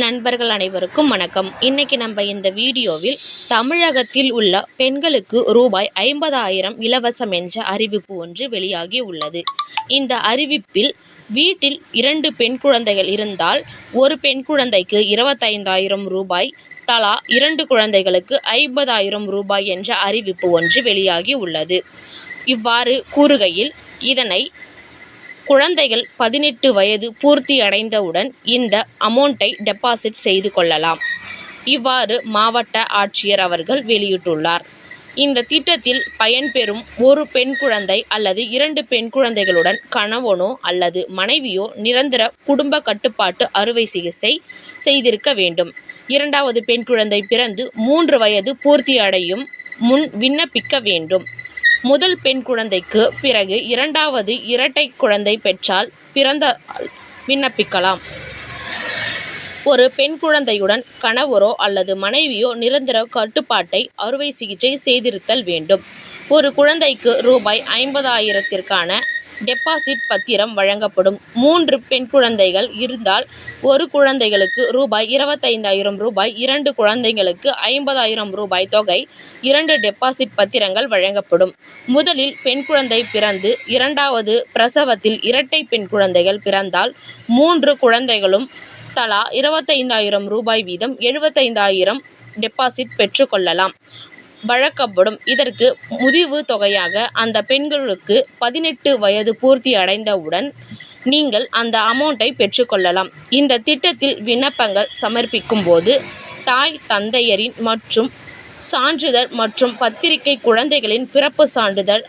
நண்பர்கள் அனைவருக்கும் வணக்கம். இன்னைக்கு நம்ம இந்த வீடியோவில் தமிழகத்தில் உள்ள பெண்களுக்கு ரூபாய் ஐம்பதாயிரம் இலவசம் என்ற அறிவிப்பு ஒன்று வெளியாகி உள்ளது. இந்த அறிவிப்பில் வீட்டில் இரண்டு பெண் குழந்தைகள் இருந்தால் ஒரு பெண் குழந்தைக்கு இருபத்தைந்தாயிரம் ரூபாய் தலா இரண்டு குழந்தைகளுக்கு ஐம்பதாயிரம் ரூபாய் என்ற அறிவிப்பு ஒன்று வெளியாகி உள்ளது. இவ்வாறு கூறுகையில் இதனை குழந்தைகள் பதினெட்டு வயது பூர்த்தி அடைந்தவுடன் இந்த அமௌண்ட்டை டெபாசிட் செய்து கொள்ளலாம். இவ்வாறு மாவட்ட ஆட்சியர் அவர்கள் வெளியிட்டுள்ளார். இந்த திட்டத்தில் பயன்பெறும் ஒரு பெண் குழந்தை அல்லது இரண்டு பெண் குழந்தைகளுடன் கணவனோ அல்லது மனைவியோ நிரந்தர குடும்ப கட்டுப்பாட்டு அறுவை சிகிச்சை செய்திருக்க வேண்டும். இரண்டாவது பெண் குழந்தை பிறந்து மூன்று வயது பூர்த்தி அடையும் முன் விண்ணப்பிக்க வேண்டும். முதல் பெண் குழந்தைக்கு பிறகு இரண்டாவது இரட்டை குழந்தை பெற்றால் பிறந்தால் விண்ணப்பிக்கலாம். ஒரு பெண் குழந்தையுடன் கணவரோ அல்லது மனைவியோ நிரந்தர கட்டுப்பாட்டை அறுவை சிகிச்சை செய்திருத்தல் வேண்டும். ஒரு குழந்தைக்கு ரூபாய் ஐம்பதாயிரத்திற்கான டெபாசிட் பத்திரம் வழங்கப்படும். மூன்று பெண் குழந்தைகள் இருந்தால் ஒரு குழந்தைகளுக்கு ரூபாய் இருபத்தைந்தாயிரம் ரூபாய் இரண்டு குழந்தைகளுக்கு ஐம்பதாயிரம் ரூபாய் தொகை இரண்டு டெபாசிட் பத்திரங்கள் வழங்கப்படும். முதலில் பெண் குழந்தை பிறந்து இரண்டாவது பிரசவத்தில் இரட்டை பெண் குழந்தைகள் பிறந்தால் மூன்று குழந்தைகளும் தலா இருபத்தைந்தாயிரம் ரூபாய் வீதம் எழுபத்தைந்தாயிரம் டெபாசிட் பெற்றுக்கொள்ளலாம் வழங்கப்படும் இதற்கு முதிவு தொகையாக அந்த பெண்களுக்கு பதினெட்டு வயது பூர்த்தி அடைந்தவுடன் நீங்கள் அந்த அமௌண்ட்டை பெற்றுக்கொள்ளலாம். இந்த திட்டத்தில் விண்ணப்பங்கள் சமர்ப்பிக்கும் போது தாய் தந்தையரின் மற்றும் சான்றிதழ் மற்றும் பத்திரிகை குழந்தைகளின் பிறப்பு சான்றிதழ்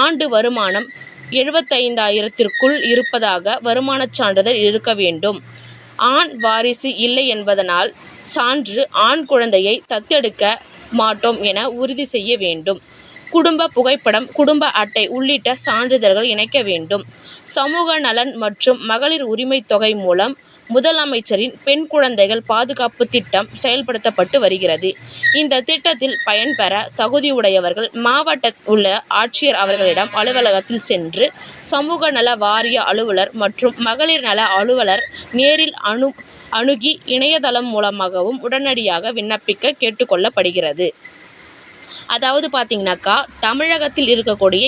ஆண்டு வருமானம் எழுபத்தைந்தாயிரத்திற்குள் இருப்பதாக வருமானச் சான்றிதழ் இருக்க வேண்டும். ஆண் வாரிசு இல்லை என்பதனால் சான்று ஆண் குழந்தையை தத்தெடுக்க மாட்டோம் என உறுதி செய்ய வேண்டும். குடும்ப புகைப்படம் குடும்ப அட்டை உள்ளிட்ட சான்றிதழ்கள் இணைக்க வேண்டும். சமூக நலன் மற்றும் மகளிர் உரிமை தொகை மூலம் முதலமைச்சரின் பெண் குழந்தைகள் பாதுகாப்பு திட்டம் செயல்படுத்தப்பட்டு வருகிறது. இந்த திட்டத்தில் பயன்பெற தகுதியுடையவர்கள் மாவட்ட உள்ள ஆட்சியர் அவர்களிடம் அலுவலகத்தில் சென்று சமூக நல வாரிய அலுவலர் மற்றும் மகளிர் நல அலுவலர் நேரில் அணு அணுகி இணையதளம் மூலமாகவும் உடனடியாக விண்ணப்பிக்க கேட்டுக்கொள்ளப்படுகிறது. அதாவது பார்த்தீங்கன்னாக்கா தமிழகத்தில் இருக்கக்கூடிய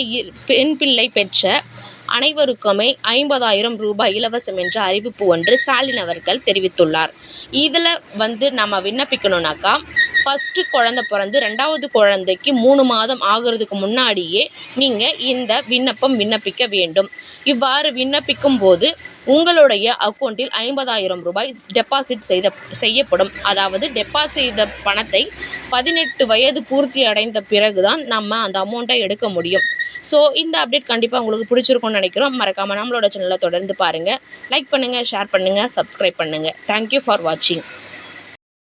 பெண் பிள்ளை பெற்ற அனைவருக்குமே ஐம்பதாயிரம் ரூபாய் இலவசம் என்ற அறிவிப்பு ஒன்று ஸ்டாலின் அவர்கள் தெரிவித்துள்ளார். இதில் வந்து நம்ம விண்ணப்பிக்கணும்னாக்கா ஃபஸ்ட்டு குழந்த பிறந்து ரெண்டாவது குழந்தைக்கு மூணு மாதம் ஆகிறதுக்கு முன்னாடியே நீங்கள் இந்த விண்ணப்பம் விண்ணப்பிக்க வேண்டும். இவ்வாறு விண்ணப்பிக்கும் போது உங்களுடைய அக்கௌண்ட்டில் ஐம்பதாயிரம் ரூபாய் டெபாசிட் செய்த செய்யப்படும். அதாவது டெபாசிட் செய்த பணத்தை பதினெட்டு வயது பூர்த்தி அடைந்த பிறகு தான் நம்ம அந்த அமௌண்ட்டை எடுக்க முடியும். ஸோ இந்த அப்டேட் கண்டிப்பாக உங்களுக்கு பிடிச்சிருக்கும்னு நினைக்கிறோம். மறக்காமல் நம்மளோட சேனலை தொடர்ந்து பாருங்கள் லைக் பண்ணுங்கள் ஷேர் பண்ணுங்கள் சப்ஸ்கிரைப் பண்ணுங்கள் தேங்க்யூ ஃபார் வாட்சிங்